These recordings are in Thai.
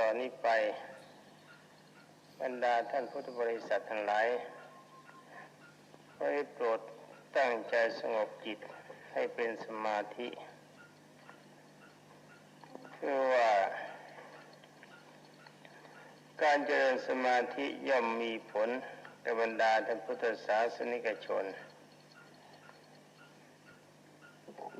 ตอนนี้ไปบรรดาท่านพุทธบริษัททั้งหลายให้โปรดตั้งใจสงบจิตให้เป็นสมาธิเพื่อว่า การเจริญสมาธิย่อมมีผลแก่บรรดาท่านพุทธศาสนิกชน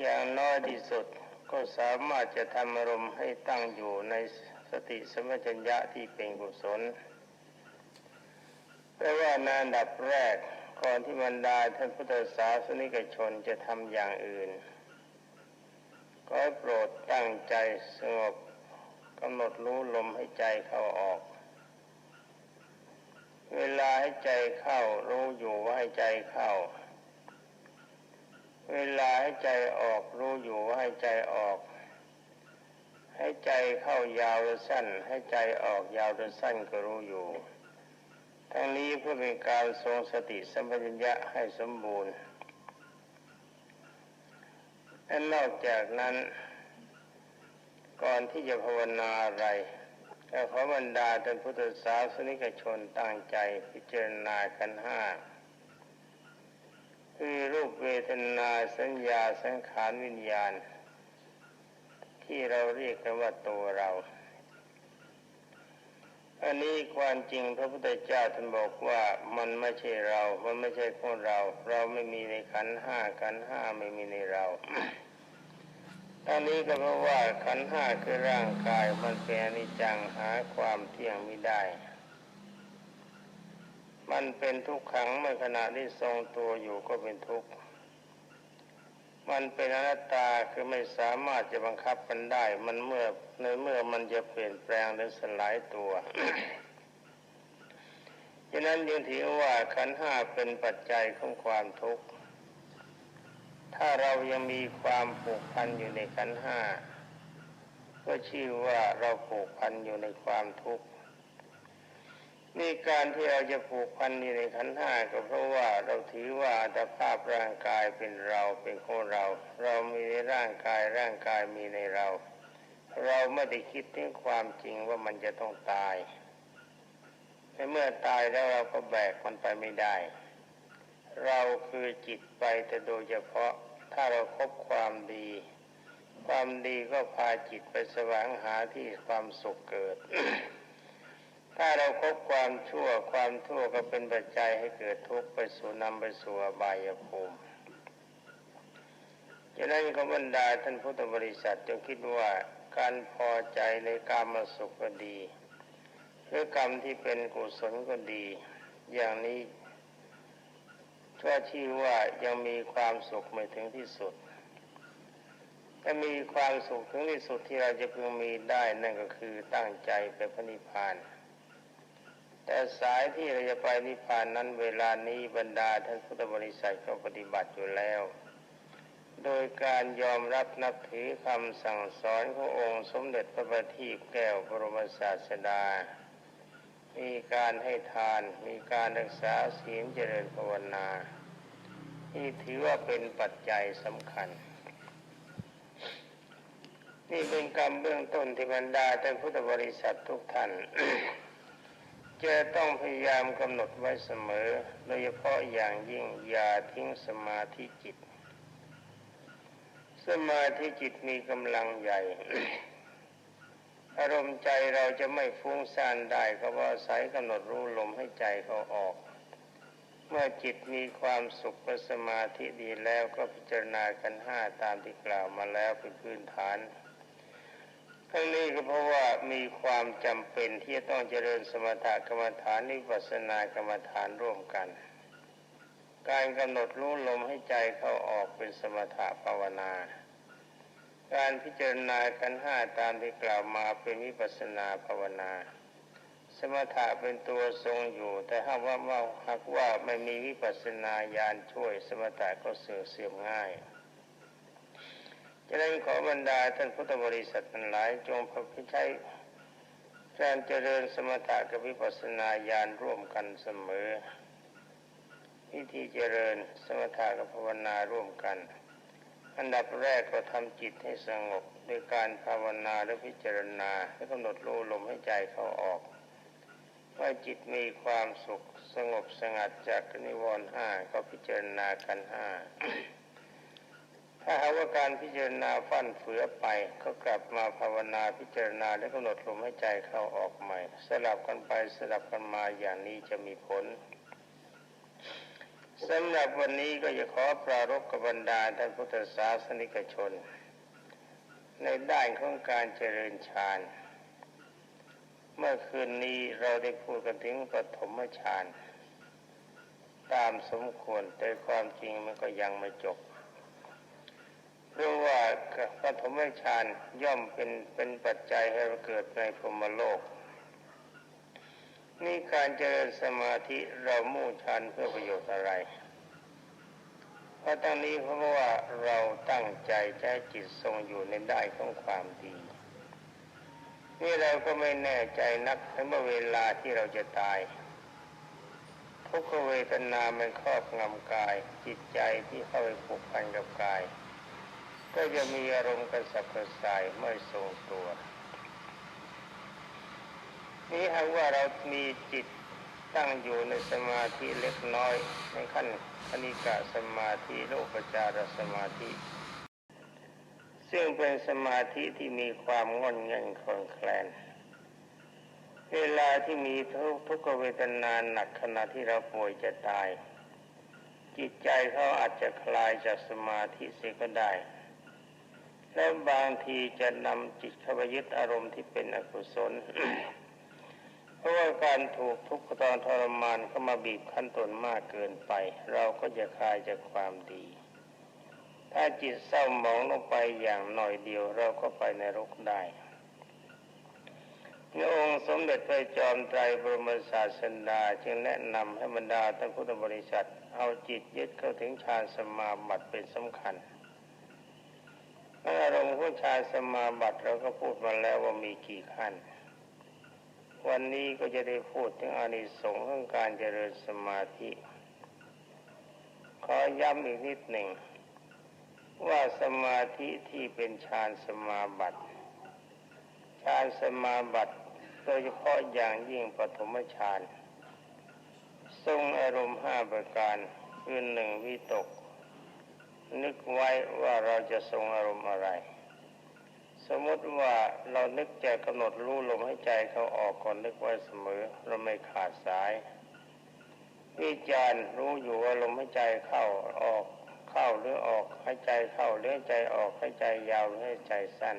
อย่างน้อยที่สุดก็สามารถจะทำอารมณ์ให้ตั้งอยู่ใน สติสมัชัญญะที่เป็นกุศลแปลว่าในอันดับแรกก่อนที่บรรดาท่านพุทธศาสนิกชนจะทำอย่างอื่น ก็โปรดตั้งใจสงบกำหนดรู้ลมให้ใจเข้าออก เวลาให้ใจเข้ารู้อยู่ว่าให้ใจเข้า เวลาให้ใจออกรู้อยู่ว่าให้ใจออก ให้ใจเข้ายาวหรือสั้น ให้ใจออกยาวหรือสั้นก็รู้อยู่ ทั้งนี้เพื่อเป็นการทรงสติสัมปชัญญะให้สมบูรณ์และนอกจากนั้น ก่อนที่จะภาวนาอะไรก็ขอบรรดาท่านพุทธศาสนิกชนตั้งใจพิจารณาขันห้าคือรูปเวทนาสัญญาสังขารวิญญาณ ที่เราเรียกกันว่าตัวเรา อันนี้ความจริงพระพุทธเจ้าท่านบอกว่ามันไม่ใช่เรา มันไม่ใช่ของเรา เราไม่มีในขันห้าขันห้าไม่มีในเราอันนี้ก็เพราะว่าขันห้าคือร่างกายมันเป็นอนิจจังหาความเที่ยงไม่ได้ มันเป็นทุกขังเมื่อขณะที่ทรงตัวอยู่ก็เป็นทุกข์ มันเป็นอนัตตาคือไม่สามารถจะบังคับมันได้ มันเมื่อในเมื่อมันจะเปลี่ยนแปลงหรือสลายตัวฉะนั้นยึงถือว่าขันห้าเป็นปัจจัยของความทุกข์ ถ้าเรายังมีความผูกพันอยู่ในขันห้าก็ชื่อว่าเราผูกพันอยู่ในความทุกข์ นี่การที่เราจะผูกพันอยู่ในขันธ์ห้าก็เพราะว่าเราถือว่าอัตภาพร่างกายเป็นเราเป็นของเรา เรามีในร่างกายร่างกายมีในเรา เราไม่ได้คิดถึงความจริงว่ามันจะต้องตายในเมื่อตายแล้วเราก็แบกมันไปไม่ได้ เราคือจิตไปแต่โดยเฉพาะถ้าเราครบความดี ความดีก็พาจิตไปแสวงหาที่ความสุขเกิด ถ้าเราครบความชั่วความชั่วก็เป็นปัจจัยให้เกิดทุกข์ไปสู่นำไปสู่อบายภูมิฉะนั้นขบรรดาท่านพุทธบริษัทจงคิดว่าการพอใจในกามสุขก็ดีหรือกรรมที่เป็นกุศลก็ดี อย่างนี้ก็ชื่อว่ายังมีความสุขไม่ถึงที่สุดถ้ามีความสุขถึงที่สุดที่เราจะพึงมีได้นั่นก็คือตั้งใจไปพระนิพพาน แต่สายที่เราจะไปนิพพานนั้นเวลานี้บรรดาท่านพุทธบริษัทเขาปฏิบัติอยู่แล้ว โดยการยอมรับนับถือคำสั่งสอนขององค์สมเด็จพระบัณฑิตแก้วบรมศาสดา มีการให้ทาน มีการรักษาศีลเจริญภาวนาที่ถือว่าเป็นปัจจัยสำคัญ นี่เป็นกรรมเบื้องต้นที่บรรดาท่านพุทธบริษัททุกท่าน จะต้องพยายามกำหนดไว้เสมอ โดยเฉพาะอย่างยิ่งอย่าทิ้งสมาธิจิต สมาธิจิตมีกำลังใหญ่ อารมณ์ใจเราจะไม่ฟุ้งซ่านได้ก็เพราะอายกำหนดรู้ลมให้ใจเขาออก เมื่อจิตมีความสุขเป็นสมาธิดีแล้วก็พิจารณากันห้าตามที่กล่าวมาแล้วเป็นพื้นฐาน ทั้งนี้ก็เพราะว่ามีความจำเป็นที่จะต้องเจริญสมถกรรมฐานนิพพานากรรมฐานร่วมกัน การกำหนดรู้ลมให้ใจเข้าออกเป็นสมถะภาวนา การพิจารณากันห้าตามที่กล่าวมาเป็นวิปัสนาภาวนา สมถะเป็นตัวทรงอยู่ แต่หากว่าหากว่าไม่มีวิปัสสนาญาณช่วยสมถะก็เสื่อมเสื่อมง่าย ฉะนั้นขอบรรดาท่านพุทธบริษัททั้งหลายจงพพิใช้การเจริญสมถะกับวิปัสสนาญาณร่วมกันเสมอวิธีเจริญสมถะกับภาวนาร่วมกัน อันดับแรกก็ทำจิตให้สงบด้วยการภาวนาและพิจารณาและกำหนดรู้ลมให้ใจเขาออก ว่าจิตมีความสุขสงบสงัดจากนิวรณ์ห้าก็พิจารณากันห้า ว่าการพิจารณาฟั่นเฟือไปก็กลับมาภาวนาพิจารณาและกำหนดลมให้ใจเข้าออกใหม่ สลับกันไปสลับกันมาอย่างนี้จะมีผลสำหรับวันนี้ก็จะขอปรารบกับบรรดาท่านพุทธศาสนิกชน ในด้านของการเจริญฌานเมื่อคืนนี้เราได้พูดกันถึงปฐมฌานตามสมควรแต่ความจริงมันก็ยังไม่จบ เพราะว่าปฐมฌานย่อมเป็นเป็นปัจจัยให้เราเกิดในพรหมโลก นี่การเจริญสมาธิเรามุ่งฌานเพื่อประโยชน์อะไรเพราะตั้งนี้เพราะว่าเราตั้งใจใช้จิตทรงอยู่ในได้ของความดี นี่เราก็ไม่แน่ใจนักถึงเมื่อเวลาที่เราจะตายทุกขเวทนามันครอบงำกาย จิตใจที่เข้าไปผูกพันกับกาย ก็จะมีอารมณ์กระสับกระส่ายไม่ทรงตัว นี่หากว่าเรามีจิตตั้งอยู่ในสมาธิเล็กน้อยในขั้นคณิกะสมาธิโลกจารสมาธิ ซึ่งเป็นสมาธิที่มีความงอนเงันคลอนแคลน เวลาที่มีทุกทุกขเวทนาหนักขณะที่เราป่วยจะตาย จิตใจเขาอาจจะคลายจากสมาธิเสียก็ได้ และบางทีจะนำจิตเข้าไปยึดอารมณ์ที่เป็นอกุศล เพราะว่าการถูกทุกข์ทรทรมานเข้ามาบีบขั้นตนมากเกินไป เราก็จะคลายจากความดี ถ้าจิตเศร้าหมองลงไปอย่างหน่อยเดียวเราก็ไปในรกได้พระองค์สมเด็จพระจอมไตรบรมศาสดาจึงแนะนำให้บรรดาท่านพุทธบริษัท เอาจิตยึดเข้าถึงฌานสมาบัติเป็นสำคัญ อารมณ์ของฌานสมาบัติเราก็พูดมาแล้วว่ามีกี่ขั้น วันนี้ก็จะได้พูดถึงอานิสงส์ของการเจริญสมาธิ ขอย้ำอีกนิดหนึ่ง ว่าสมาธิที่เป็นฌานสมาบัติฌานสมาบัติโดยเฉพาะอย่างยิ่งปฐมฌานทรงอารมณ์ห้าประการคือหนึ่งวิตก นึกไว้ว่าเราจะทรงอารมณ์อะไร สมมติว่าเรานึกจะกำหนดรู้ลมให้ใจเขาออกก่อนนึกไว้เสมอ เราไม่ขาดสายวิจารณ์รู้อยู่ว่าลมให้ใจเข้าออกเข้าหรือออกให้ใจเข้าหรือใจออกให้ใจยาวหรือให้ใจสั้น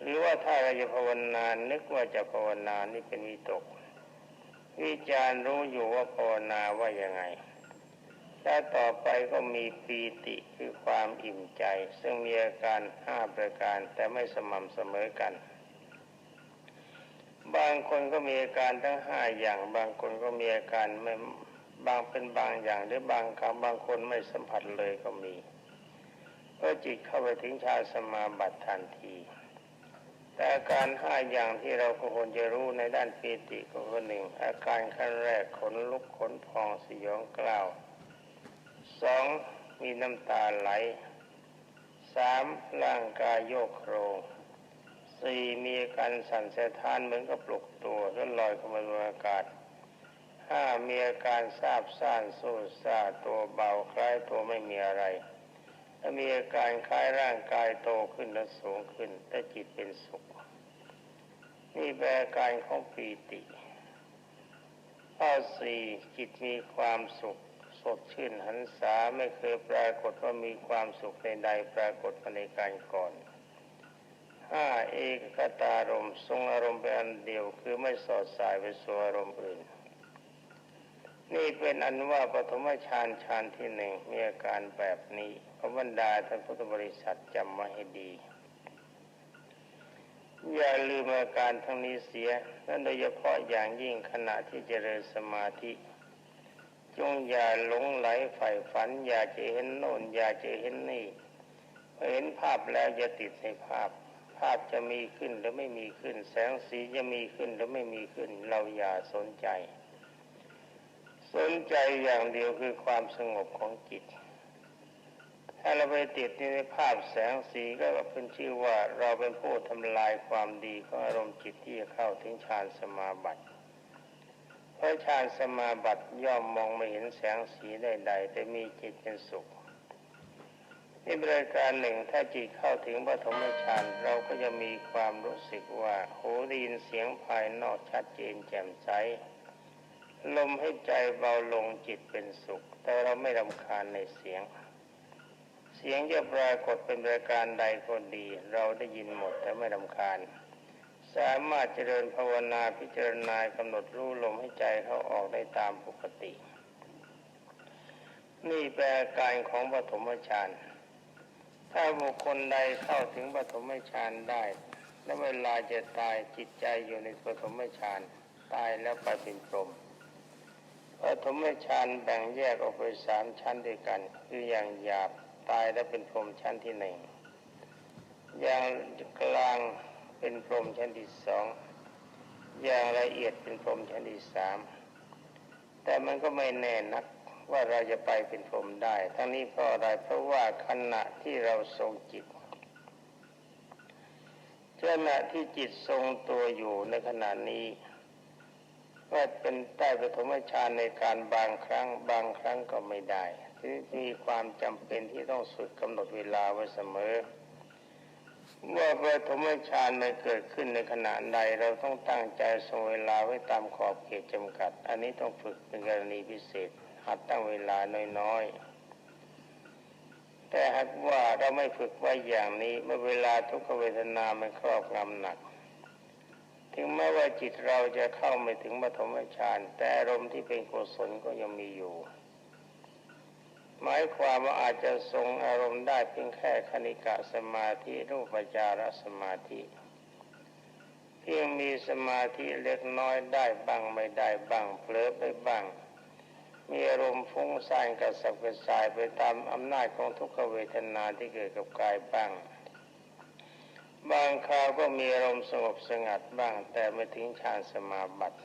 หรือว่าถ้าเราจะภาวนานึกว่าจะภาวนานี่เป็นวิตก วิจารณ์รู้อยู่ว่าภาวนาว่ายังไง และต่อไปก็มีปีติคือความอิ่มใจ ซึ่งมีอาการห้าประการแต่ไม่สม่ำเสมอกัน บางคนก็มีอาการทั้งห้าอย่าง บางคนก็มีอาการไม่บางเป็นบางอย่างหรือบางครั้งบางคนไม่สัมผัสเลยก็มีเพราะจิตเข้าไปถึงชาสมาบัติทันที แต่อาการห้าอย่างที่เราควรจะรู้ในด้านปีติก็คือหนึ่งอาการขั้นแรกขนลุกขนพองสยองกล้าว สองมีน้ำตาไหลสามร่างกายโยกโครงสี่มีอาการสั่นสะท้านเหมือนกับปลุกตัวแล้วลอยเข้ามาบนอากาศห้ามีอาการซาบซ่านสู้ซาตัวเบาคล้ายตัวไม่มีอะไรและมีอาการคล้ายร่างกายโตขึ้นและสูงขึ้นแต่จิตเป็นสุขนี่แปลการของปีติข้อสี่จิตมีความสุข สดชื่นหันษาไม่เคยปรากฏว่ามีความสุขใดๆปรากฏมาในการก่อนห้าเอกคตารมทรงอารมณ์เป็นอันเดียวคือไม่สอดสายไปสู่อารมณ์อื่น นี่เป็นอันว่าปฐมฌานฌานที่หนึ่งมีอาการแบบนี้พระบรรดาท่านพุทธบริษัทจำมาให้ดี อย่าลืมอาการทั้งนี้เสียนั่นโดยเฉพาะอย่างยิ่งขณะที่เจริญสมาธิ จงอย่าหลงไหลใฝ่ฝัน อย่าจะเห็นโน่นอย่าจะเห็นนี่เห็นภาพแล้วจะติดในภาพ ภาพจะมีขึ้นหรือไม่มีขึ้น แสงสีจะมีขึ้นหรือไม่มีขึ้น เราอย่าสนใจ สนใจอย่างเดียวคือความสงบของจิต ถ้าเราไปติดในภาพแสงสีก็เป็นชื่อว่าเราเป็นผู้ทำลายความดีของอารมณ์จิตที่จะเข้าถึงฌานสมาบัติ พราะฌานสมาบัติย่อมมองไม่เห็นแสงสีใดๆแต่มีจิตเป็นสุขนี่บริการหนึ่งถ้าจิตเข้าถึงปฐมฌานเราก็จะมีความรู้สึกว่าหูได้ยินเสียงภายนอกชัดเจนแจ่มใสลมให้ใจเบาลงจิตเป็นสุข แต่เราไม่รำคาญในเสียง เสียงจะปรากฏเป็นรายการใดก็ดี เราได้ยินหมดแต่ไม่รำคาญ สามารถเจริญภาวนาพิจารณากำหนดรู้ลมให้ใจเขาออกได้ตามปกติ นี่แปลการของปฐมฌานถ้าบุคคลใดเข้าถึงปฐมฌานได้ และเวลาจะตายจิตใจอยู่ในปฐมฌานตายแล้วไปเป็นพรหมปฐมฌานแบ่งแยกออกไปสามชั้นด้วยกัน คืออย่างหยาบตายแล้วเป็นพรหมชั้นที่หนึ่งอย่างกลาง เป็นพรหมชั้นที่สองอย่างละเอียดเป็นพรหมชั้นที่สามแต่มันก็ไม่แน่นักว่าเราจะไปเป็นพรหมได้ ทั้งนี้เพราะอะไรเพราะว่าขณะที่เราทรงจิตขณะที่จิตทรงตัวอยู่ในขณะนี้ว่าเป็นใต้ปฐมฌานในการบางครั้งบางครั้งก็ไม่ได้ที่มีความจำเป็นที่ต้องสุดกำหนดเวลาไว้เสมอ เมื่อปฐมฌานมันเกิดขึ้นในขณะใดเราต้องตั้งใจทรงเวลาไว้ตามขอบเขตจำกัด อันนี้ต้องฝึกเป็นกรณีพิเศษ หัดตั้งเวลาน้อยๆ แต่หากว่าเราไม่ฝึกไว้อย่างนี้เมื่อเวลาทุกขเวทนามันครอบงำหนัก ถึงแม้ว่าจิตเราจะเข้าไม่ถึงปฐมฌานแต่อารมณ์ที่เป็นกุศลก็ยังมีอยู่ หมายความว่าอาจจะทรงอารมณ์ได้เพียงแค่คณิกะสมาธิรูปจารสมาธิ เพียงมีสมาธิเล็กน้อยได้บ้างไม่ได้บ้างเผลอไปบ้าง มีอารมณ์ฟุ้งซ่านกระสับกระส่ายไปตามอำนาจของทุกขเวทนาที่เกิดกับกายบ้าง บางคราวก็มีอารมณ์สงบสงัดบ้าง แต่ไม่ถึงฌานสมาบัติ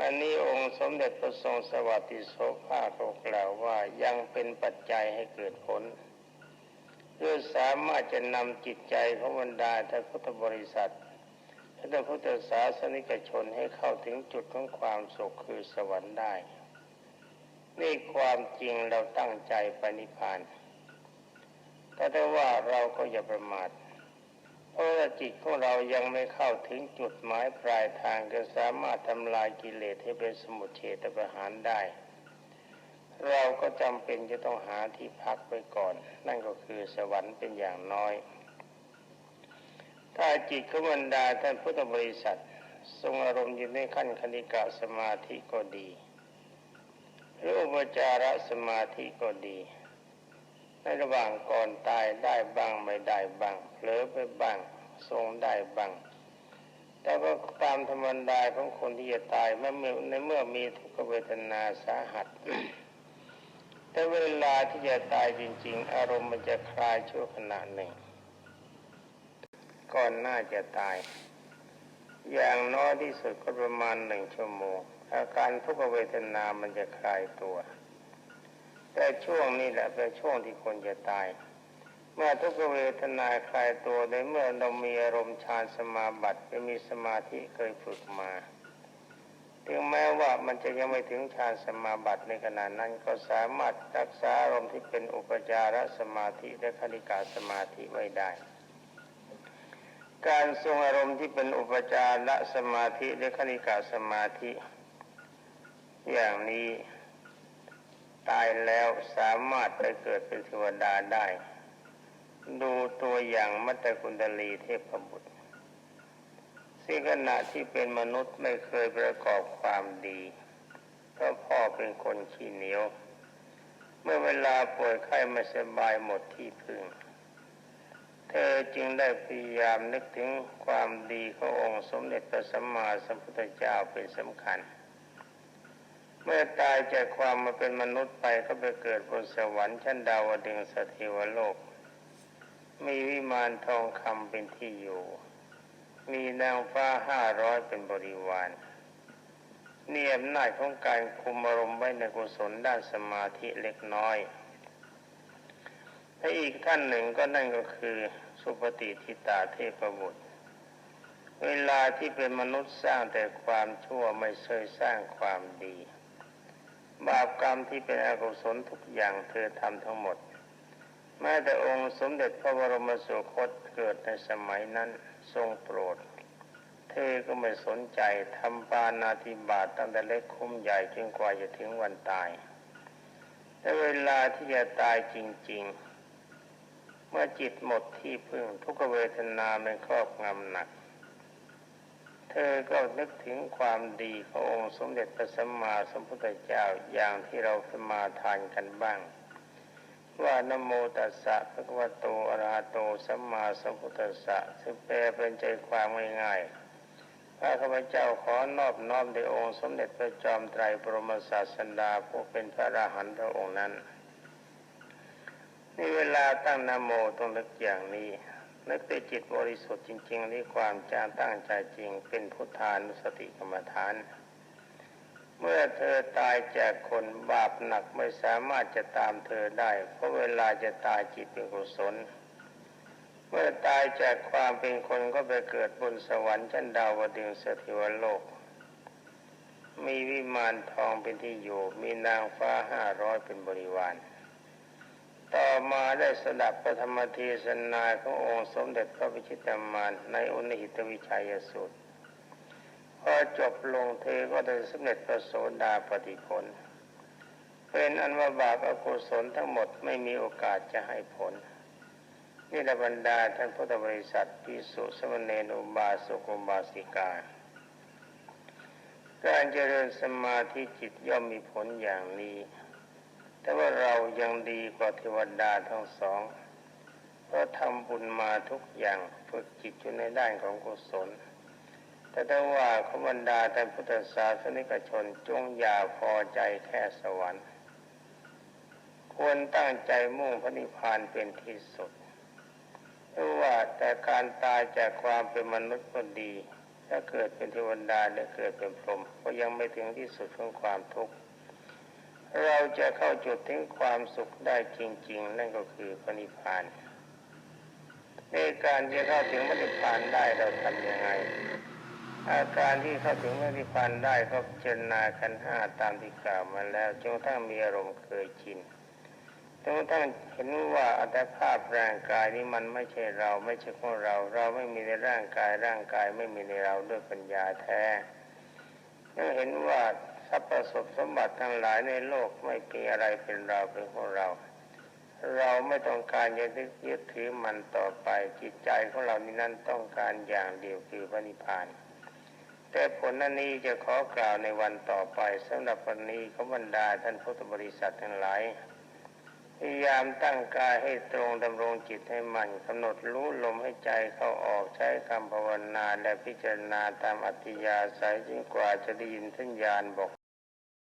อันนี้องค์สมเด็จพระทรงสวัสดิโสภาเขากล่าวว่ายังเป็นปัจจัยให้เกิดผลคือสามารถจะนำจิตใจของบรรดาท่านพุทธบริษัทท่านพุทธศาสนิกชนให้เข้าถึงจุดของความสุขคือสวรรค์ได้ นี่ความจริงเราตั้งใจปนิพพานแต่ถ้าว่าเราก็อย่าประมาท เพราะจิตของเรายังไม่เข้าถึงจุดหมายปลายทางจะสามารถทำลายกิเลสให้เป็นสมุทเฉตประหารได้ เราก็จำเป็นจะต้องหาที่พักไปก่อน นั่นก็คือสวรรค์เป็นอย่างน้อย ถ้าจิตขบรรดาท่านพุทธบริษัท ทรงอารมณ์อยู่ในขั้นคณิกะสมาธิก็ดีหรืออุปจารสมาธิก็ดี ในระหว่างก่อนตายได้บ้างไม่ได้บ้างเผลอไปบ้างทรงได้บ้าง แต่ก็ตามธรรมดาของคนที่จะตายเมื่อในเมื่อมีทุกขเวทนาสาหัส แต่เวลาที่จะตายจริง ๆ อารมณ์มันจะคลายชั่วขณะหนึ่ง ก่อนหน้าจะตาย อย่างน้อยที่สุดก็ประมาณหนึ่งชั่วโมงอาการทุกขเวทนามันจะคลายตัว แต่ช่วงนี้แหละเป็นช่วงที่คนจะตาย เมื่อทุกเวทนาคลายตัวในเมื่อเรามีอารมณ์ฌานสมาบัติไปมีสมาธิเคยฝึกมาถึงแม้ว่ามันจะยังไม่ถึงฌานสมาบัติในขณะนั้นก็สามารถรักษาอารมณ์ที่เป็นอุปจารสมาธิและคณิกาสมาธิไว้ได้ การทรงอารมณ์ที่เป็นอุปจารสมาธิและคณิกาสมาธิ อย่างนี้ ตายแล้วสามารถไปเกิดเป็นเทวดาได้ ดูตัวอย่างมัตตกุณดลีเทพบุตรซึ่งขณะที่เป็นมนุษย์ไม่เคยประกอบความดีเพราะพ่อเป็นคนขี้เหนียว เมื่อเวลาป่วยไข้ไม่สบายหมดที่พึ่ง เธอจึงได้พยายามนึกถึงความดีขององค์สมเด็จพระสัมมาสัมพุทธเจ้าเป็นสำคัญ เมื่อตายจากความมาเป็นมนุษย์ไปก็ไปเกิดบนสวรรค์ชั้นดาวดึงสเทวโลก มีวิมานทองคำเป็นที่อยู่ มีนางฟ้าห้าร้อยเป็นบริวารนี่อำนาจของการคุมอารมณ์ไว้ในกุศลด้านสมาธิเล็กน้อยและอีกท่านหนึ่งก็นั่นก็คือสุปฏิทิตาเทพบุตร เวลาที่เป็นมนุษย์สร้างแต่ความชั่วไม่เคยสร้างความดี บาปกรรมที่เป็นอกุศลทุกอย่างเธอทำทั้งหมด แม้แต่องค์สมเด็จพระบรมสุคตเกิดในสมัยนั้นทรงโปรด เธอก็ไม่สนใจทำปานาธิบาตตั้งแต่เล็กคุ้มใหญ่จนกว่าจะถึงวันตายแต่เวลาที่จะตายจริง ๆ เมื่อจิตหมดที่พึ่งทุกเวทนาเป็นครอบงำหนัก เธอก็นึกถึงความดีขององค์สมเด็จพระสัมมาสัมพุทธเจ้าอย่างที่เราสมาทานกันบ้าง ว่านโมตัสสะภะคะวะโตอะระหะโตสัมมาสัมพุทธัสสะซึ่งแปลเป็นใจความง่ายๆข้าข้าพเจ้าขอนอบน้อมในองค์สมเด็จพระจอมไตรบรมศาสดาผู้เป็นพระอรหันต์พระองค์นั้นในเวลาตั้งนโมต้องนึกอย่างนี้ นึกด้วยจิตบริสุทธิ์จริงๆนี่ความจางตั้งใจจริง เป็นพุทธานุสติกรรมฐาน เมื่อเธอตายจากคนบาปหนักไม่สามารถจะตามเธอได้ เพราะเวลาจะตายจิตเป็นกุศล เมื่อตายจากความเป็นคนก็ไปเกิดบนสวรรค์ชั้นดาวดึงสถิวโลก มีวิมานทองเป็นที่อยู่ มีนางฟ้าห้าร้อยเป็นบริวาร ต่อมาได้สดับปฐมเทศนาขององค์สมเด็จพระพิชิตามานในอุณหิตวิชัยสูตรพอจบลงเธอก็ได้สำเร็จพระโสดาปฏิผลเป็นอันว่าบาปอกุศลทั้งหมดไม่มีโอกาสจะให้ผล นี่แหละบรรดาท่านพุทธบริษัทพิสุสมณเณรอุบาสกอุบาสิกา การเจริญสมาธิจิตย่อมมีผลอย่างนี้ แต่ว่าเรายังดีกว่าเทวดาทั้งสอง เพราะทำบุญมาทุกอย่างฝึกจิตอยู่ในด้านของกุศล แต่ถ้าว่าขบรรดาท่พุทธศาสนิกชนจงอย่าพอใจแค่สวรรค์ ควรตั้งใจมุ่งพระนิพพานเป็นที่สุดเพราะว่าแต่การตายจากความเป็นมนุษย์ก็ดีถ้าเกิดเป็นเทวดาหรือเกิดเป็นพรหมก็ยังไม่ถึงที่สุดของความทุกข์ เราจะเข้าจุดถึงความสุขได้จริง ๆ นั่นก็คือพระนิพพานในการจะเข้าถึงพระนิพพานได้เราทำยังไง อาการที่เข้าถึงพระนิพพานได้ก็พิจรณาขันธ์ห้าตามที่กล่าวมาแล้วจนกระทั่งมีอารมณ์เคยชินจนกระทั่งเห็นว่าอัตภาพร่างกายนี้มันไม่ใช่เราไม่ใช่ของเรา เราไม่มีในร่างกายร่างกายไม่มีในเราด้วยปัญญาแท้ยังเห็นว่า ทรัพย์ประสบสมบัติทั้งหลายในโลกไม่มีอะไรเป็นเราเป็นของเรา เราไม่ต้องการจะยึดถือมันต่อไปจิตใจของเรานี้นั้นต้องการอย่างเดียวคือพระนิพพาน แต่ผลนั้นนี้จะขอกล่าวในวันต่อไปสำหรับวันนี้ขบรรดาท่านพุทธบริษัททั้งหลาย ยายามตั้งกายให้ตรงดำรงจิตให้มันกำหนดรู้ลมให้ใจเข้าออกใช้คำภาวนาและพิจารณาตามอัตยาศัยจนกว่าจะได้ยินสัญญาณบอก